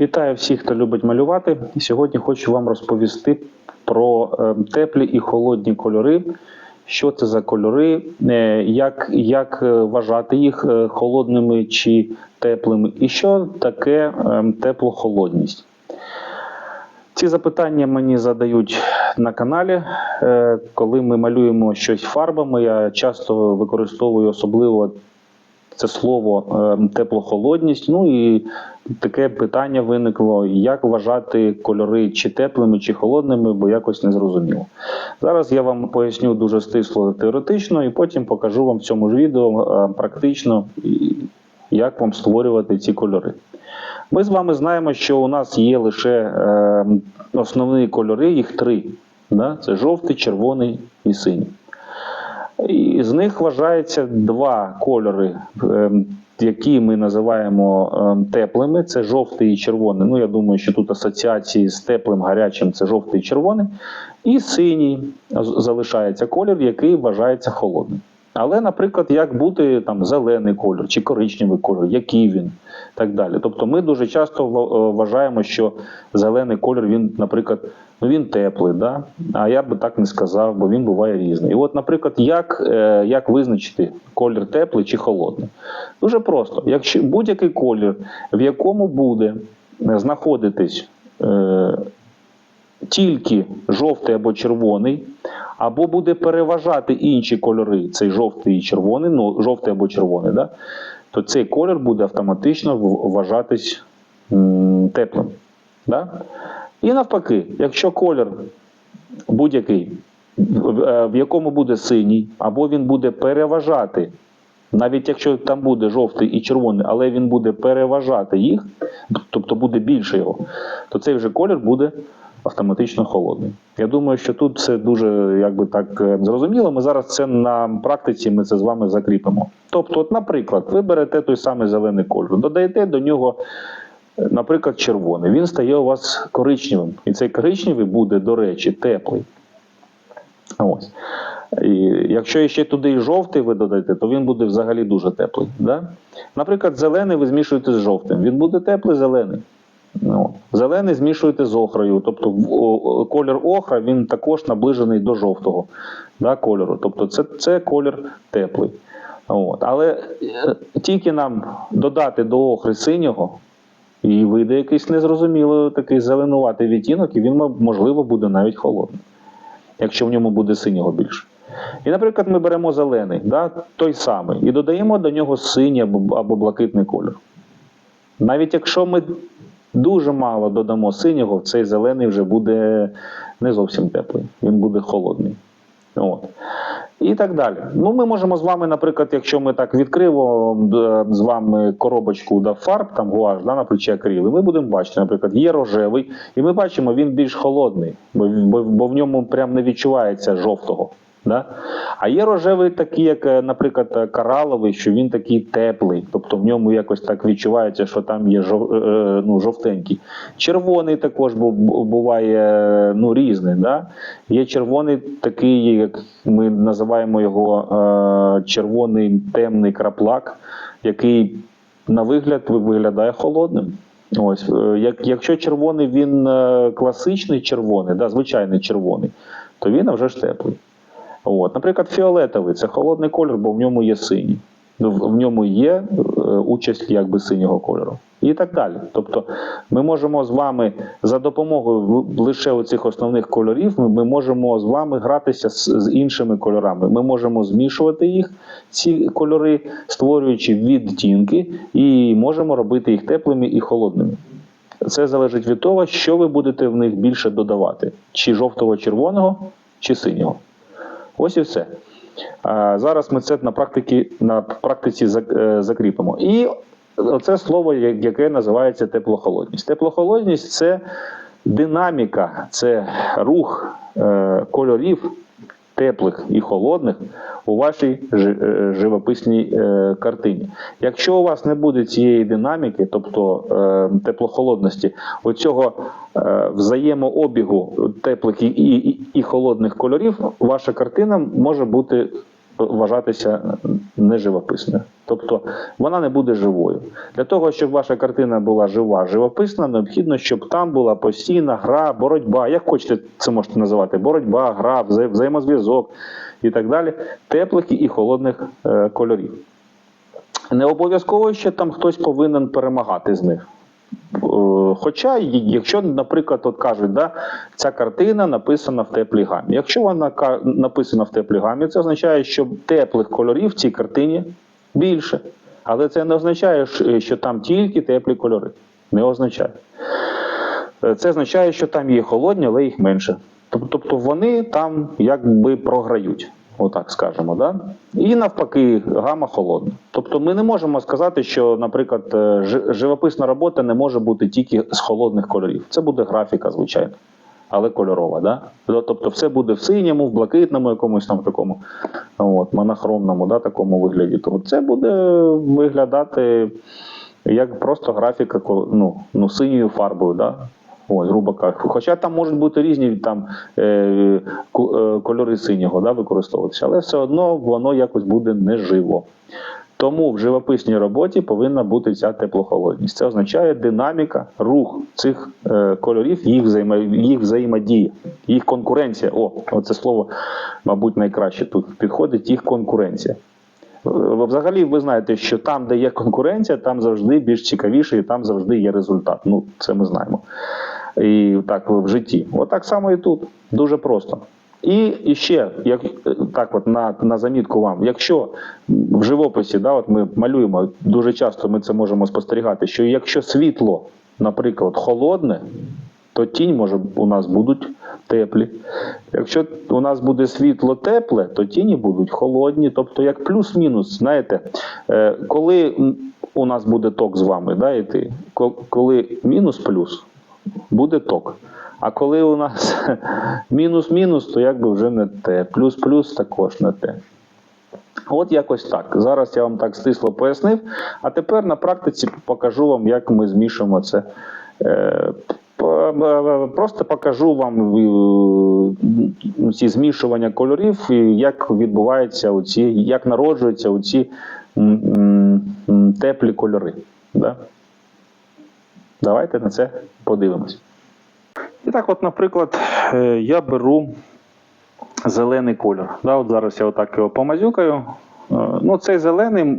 Вітаю всіх, хто любить малювати. І Сьогодні хочу вам розповісти про е, теплі і холодні кольори. Що це за кольори, е, як, як е, вважати їх холодними чи теплими, і що таке теплохолодність. Ці запитання мені задають на каналі. Коли ми малюємо щось фарбами, я часто використовую особливо це слово е, теплохолодність. Ну і таке питання виникло: як вважати кольори чи теплими, чи холодними, бо якось не зрозуміло. Зараз я вам поясню дуже стисло теоретично, і потім покажу вам в цьому ж відео е, практично, як вам створювати ці кольори. Ми з вами знаємо, що у нас є лише е, основні кольори, їх три. Да? Це жовтий, червоний і синій. І з них вважається два кольори, е, які ми називаємо е, теплими. Це жовтий і червоний. Ну, я думаю, що тут асоціації з теплим, гарячим це жовтий і червоний. І синій залишається колір, який вважається холодним. Але, наприклад, як бути там зелений колір чи коричневий колір, який він, так далі. Тобто ми дуже часто е, вважаємо, що зелений колір, він, наприклад, ну він теплий, да? а я би так не сказав, бо він буває різний. І от, наприклад, як, е, як визначити колір теплий чи холодний? Дуже просто. Якщо будь-який колір, в якому буде знаходитись е, тільки жовтий або червоний, або буде переважати інші кольори, цей жовтий і червоний, ну жовтий або червоний, да? то цей колір буде автоматично вважатись м, теплим. Да? І навпаки, якщо колір будь-який, в- е, якому буде синій, або він буде переважати, навіть якщо там буде жовтий і червоний, але він буде переважати їх, тобто буде більше його, то цей вже колір буде автоматично холодний. Я думаю, що тут це дуже якби так е, зрозуміло. Ми зараз це на практиці ми це з вами закріпимо. Тобто, от, наприклад, ви берете той самий зелений колір, додаєте до нього, наприклад, червоний. Він стає у вас коричневим. І цей коричневий буде, до речі, теплий. Ось. І якщо ще туди і жовтий ви додаєте, то він буде взагалі дуже теплий. Да? Наприклад, зелений ви змішуєте з жовтим. Він буде теплий зелений. Ну, зелений змішуєте з охрою. Тобто колір охра він також наближений до жовтого да, кольору. Тобто це, це колір теплий. От. Але е, тільки нам додати до охри синього, і вийде якийсь незрозумілий такий зеленуватий відтінок, і він, можливо, буде навіть холодний якщо в ньому буде синього більше. І, наприклад, ми беремо зелений, да, той самий, і додаємо до нього синій або, або блакитний колір. Навіть якщо ми дуже мало додамо синього, цей зелений вже буде не зовсім теплий, він буде холодний. От. І так далі. Ну, ми можемо з вами, наприклад, якщо ми так відкриво е, з вами коробочку да, фарб, там гуаш, да, на плечі акрил, ми будемо бачити, наприклад, є рожевий, і ми бачимо, він більш холодний, бо, бо, бо в ньому прям не відчувається жовтого. Да? А є рожевий такий, як, е, наприклад, е, кораловий, що він такий теплий, тобто в ньому якось так відчувається, що там є жов, е, ну, жовтенький. Червоний також бу- бу- буває ну, різний. Да? Є червоний такий, як ми називаємо його червоний темний краплак, який на вигляд виглядає холодним. Ось, як, якщо червоний він класичний червоний, да, звичайний червоний, то він вже ж теплий. От, наприклад, фіолетовий це холодний колір, бо в ньому є синій. Ну, В, ньому є е, участь якби синього кольору. І так далі. Тобто ми можемо з вами за допомогою лише оцих основних кольорів, ми, можемо з вами гратися з, іншими кольорами. Ми можемо змішувати їх, ці кольори, створюючи відтінки, і можемо робити їх теплими і холодними. Це залежить від того, що ви будете в них більше додавати: чи жовтого-червоного, чи синього. Ось і все. Зараз ми це на практиці, на практиці е, закріпимо. І оце слово, яке називається теплохолодність. Теплохолодність це динаміка, це рух е, кольорів теплих і холодних у вашій е, живописній е, картині. Якщо у вас не буде цієї динаміки, тобто е, теплохолодності, оцього взаємообігу теплих і, і холодних кольорів, ваша картина може бути вважатися неживописною. Тобто вона не буде живою. Для того, щоб ваша картина була жива, живописна, необхідно, щоб там була постійна гра, боротьба. Як хочете це можете називати: боротьба, гра, взаємозв'язок і так далі, теплих і холодних е, кольорів. Не обов'язково, що там хтось повинен перемагати з них. Хоча, якщо, наприклад, от кажуть, да, ця картина написана в теплій гамі. Якщо вона написана в теплій гамі, це означає, що теплих кольорів в цій картині більше. Але це не означає, що що там тільки теплі кольори. Не означає. Е, Це означає, що там є холодні, але їх менше. Тобто вони там якби програють, отак скажемо. Да? І навпаки, гама холодна. Тобто ми не можемо сказати, що, наприклад, е, живописна робота не може бути тільки з холодних кольорів. Це буде графіка, звичайно, але кольорова. Да? Тобто все буде в синьому, в блакитному, якомусь там такому от, монохромному да, такому вигляді. То це буде виглядати як просто графіка ну, ну, синьою фарбою. Да? Ось, грубо кажучи. Хоча там можуть бути різні там, е, е, кольори синього да, використовуватися, але все одно воно якось буде неживо. Тому в живописній роботі повинна бути ця теплохолодність. Це означає динаміка, рух цих е, кольорів, їх, взаємо, їх взаємодія, їх конкуренція. О, це слово, мабуть, найкраще тут підходить, їх конкуренція. Взагалі, ви знаєте, що там, де є конкуренція, там завжди більш цікавіше, і там завжди є результат. Ну, це ми знаємо. І так в житті. Отак само і тут. Дуже просто. І, і ще, як так, от на, на замітку вам, якщо в живописі, да, от ми малюємо, дуже часто ми це можемо спостерігати, що якщо світло, наприклад, холодне, то тінь може у нас будуть теплі. Якщо у нас буде світло тепле, то тіні будуть холодні. Тобто, як плюс-мінус, знаєте, е, коли у нас буде ток з вами, да, ко- коли мінус-плюс, буде ток. А коли у нас мінус-мінус, то якби вже не те. Плюс-плюс також не те. От якось так. Зараз я вам так стисло пояснив. А тепер на практиці покажу вам, як ми змішуємо це. Е, е, Просто покажу вам е, ці змішування кольорів, як відбуваються оці, як народжуються оці теплі кольори. Да? Давайте на це подивимось. І так, от, наприклад, е, я беру зелений кольор. Да, от зараз я отак його помазюкаю. Е, Ну, цей зелений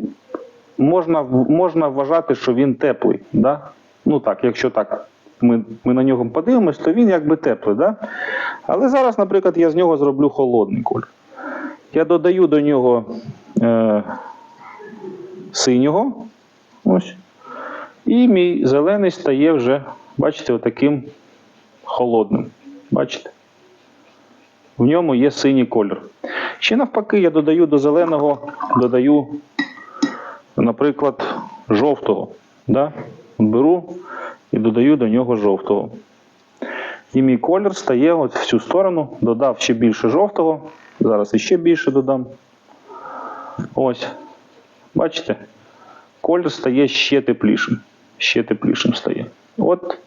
можна, можна вважати, що він теплий. Да? Ну так, якщо так ми, ми на нього подивимось, то він якби теплий. Да? Але зараз, наприклад, я з нього зроблю холодний кольор. Я додаю до нього е, синього. Ось. І мій зелений стає вже, бачите, отаким холодним. Бачите? В ньому є синій колір. Ще навпаки, я додаю до зеленого, додаю, наприклад, жовтого. Да? Беру і додаю до нього жовтого. І мій колір стає от в цю сторону, додав ще більше жовтого. Зараз іще більше додам. Ось. Бачите? Колір стає ще теплішим. Ще теплішим стає. От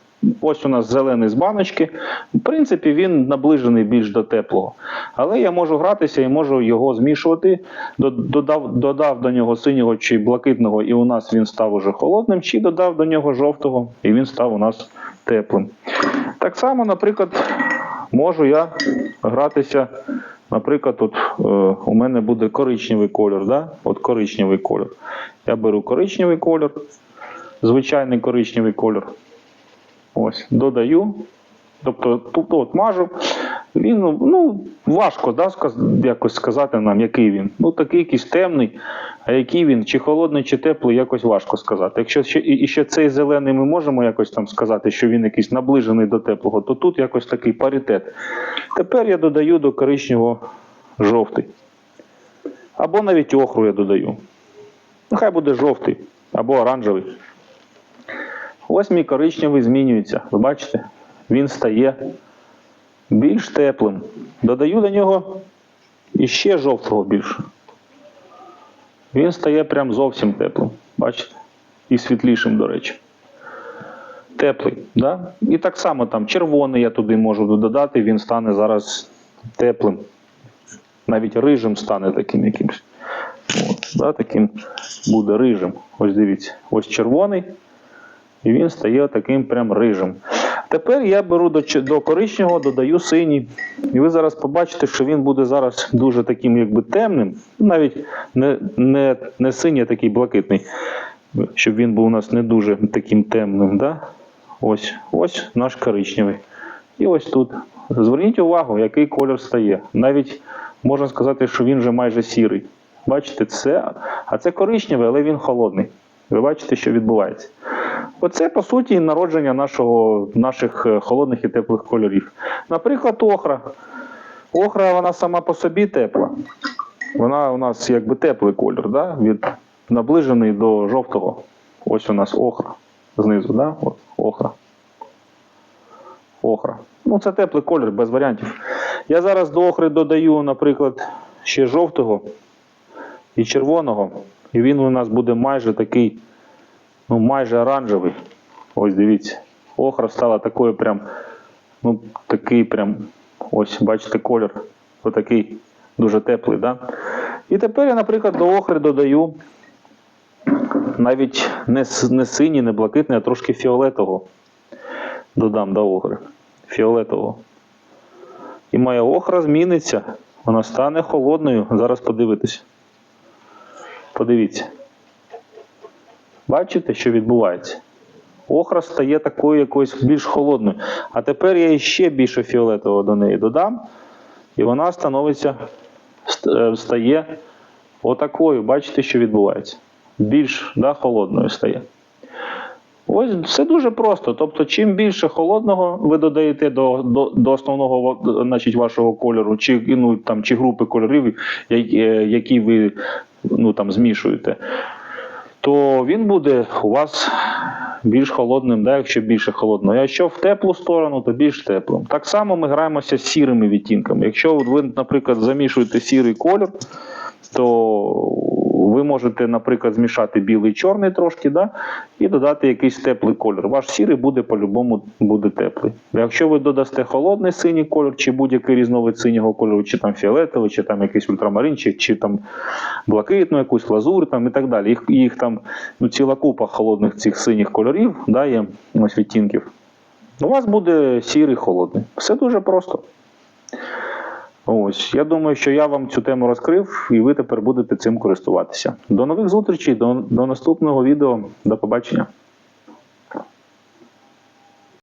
ось у нас зелений з баночки. В принципі, він наближений більш до теплого. Але я можу гратися і можу його змішувати. Додав, додав до нього синього чи блакитного, і у нас він став уже холодним, чи додав до нього жовтого, і він став у нас теплим. Так само, наприклад, можу я гратися. Наприклад, от, е, у мене буде коричневий кольор. Да? От коричневий кольор. Я беру коричневий кольор, звичайний коричневий кольор. Ось, додаю. Тобто тут от мажу. Він ну, важко да, якось сказати нам, який він. Ну, такий якийсь темний, а який він, чи холодний, чи теплий, якось важко сказати. Якщо ще, і ще цей зелений ми можемо якось там сказати, що він якийсь наближений до теплого, то тут якось такий паритет. Тепер я додаю до коричневого жовтий. Або навіть охру я додаю. Ну, хай буде жовтий або оранжевий. Ось мій коричневий змінюється. Ви бачите? Він стає більш теплим. Додаю до нього іще жовтого більше. Він стає прям зовсім теплим. Бачите? І світлішим, до речі. Теплий. Да? І так само там червоний я туди можу додати, він стане зараз теплим. навіть рижим стане таким якимось. От, да, таким буде рижим. Ось дивіться, ось червоний, і він стає таким прям рижим. Тепер я беру до, до коричневого, додаю синій. І ви зараз побачите, що він буде зараз дуже таким якби темним, навіть не, не, не синій, а такий блакитний, щоб він був у нас не дуже таким темним. Да? Ось, ось наш коричневий. І ось тут. Зверніть увагу, який колір стає. Навіть можна сказати, що він вже майже сірий. Бачите, це, а це коричневий, але він холодний. Ви бачите, що відбувається. Оце, по суті, народження нашого, наших е, холодних і теплих кольорів. Наприклад, охра. Охра, вона сама по собі тепла. Вона у нас якби теплий колір, да? від, наближений до жовтого. Ось у нас охра. Знизу, да? От, охра. Охра. Ну, це теплий колір, без варіантів. Я зараз до охри додаю, наприклад, ще жовтого і червоного. І він у нас буде майже такий, ну, майже оранжевий. Ось дивіться. Охра стала такою прям, ну, такий прям, ось, бачите, колір. Отакий дуже теплий, да? І тепер я, наприклад, до охри додаю навіть не, не синій, не блакитний, а трошки фіолетового. Додам до охри. Фіолетового. І моя охра зміниться. Вона стане холодною. Зараз подивитися. Подивіться. Бачите, що відбувається? Охра стає такою якоюсь більш холодною. А тепер я ще більше фіолетового до неї додам, і вона становиться, е, стає отакою. Бачите, що відбувається? Більш да, холодною стає. Ось все дуже просто. Тобто, чим більше холодного ви додаєте до, до, до основного значить, вашого кольору, чи, ну, там, чи групи кольорів, е, які ви ну, там, змішуєте, то він буде у вас більш холодним, да, якщо більше холодно. Якщо в теплу сторону, то більш теплим. Так само ми граємося з сірими відтінками. Якщо ви, наприклад, замішуєте сірий колір, то ви можете, наприклад, змішати білий і чорний трошки, да, і додати якийсь теплий колір. Ваш сірий буде по-любому буде теплий. Якщо ви додасте холодний синій колір, чи будь-який різновид синього кольору, чи там фіолетовий, чи там якийсь ультрамарин, чи, чи там блакитну якусь лазур там, і так далі. Їх, їх там ну, ціла купа холодних цих синіх кольорів, да, є ось відтінків. У вас буде сірий холодний. Все дуже просто. Ось, я думаю, що я вам цю тему розкрив, і ви тепер будете цим користуватися. До нових зустрічей, до, до наступного відео. До побачення.